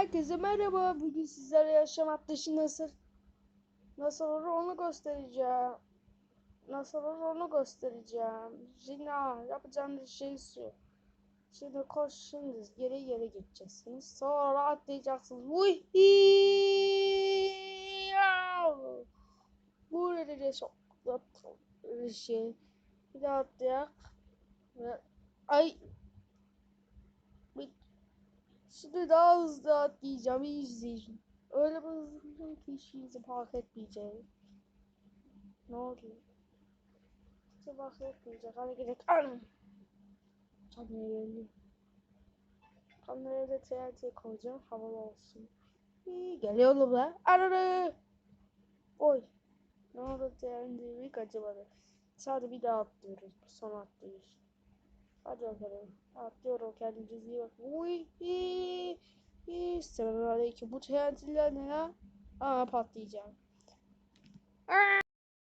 Herkese merhaba. Bugün sizlere yaşam atlışı nasıl nasıl olur onu göstereceğim. Nasıl olur onu göstereceğim. Ha, yapacağınız şey şu. Şimdi koş şimdi geri geri gideceksiniz. Sonra atlayacaksınız. Vuy! Bu ne çok şey. Bir daha atlayak. Ay Şimdi daha hızlı atlayacağım. iyi izleyin. Öyle bir hızlıyım ki işinizi fark etmeyeceğim. Ne oluyor? Hiç fark etmeyecek. Hadi gidelim. Kameraya geldi. Kameraya da TNT koyacağım. Havalı olsun. İyi geliyorum lan. Ananı. Oy. Ne oldu TNT'yi kaçırmadı. Sadece bir daha atlıyoruz. Son atlayış. Hadi bakalım. Atlıyorum kendinize iyi bakın. Uy. İyi, iyi. Selamünaleyküm. Bu TNT'ler ne ya? Aa patlayacağım.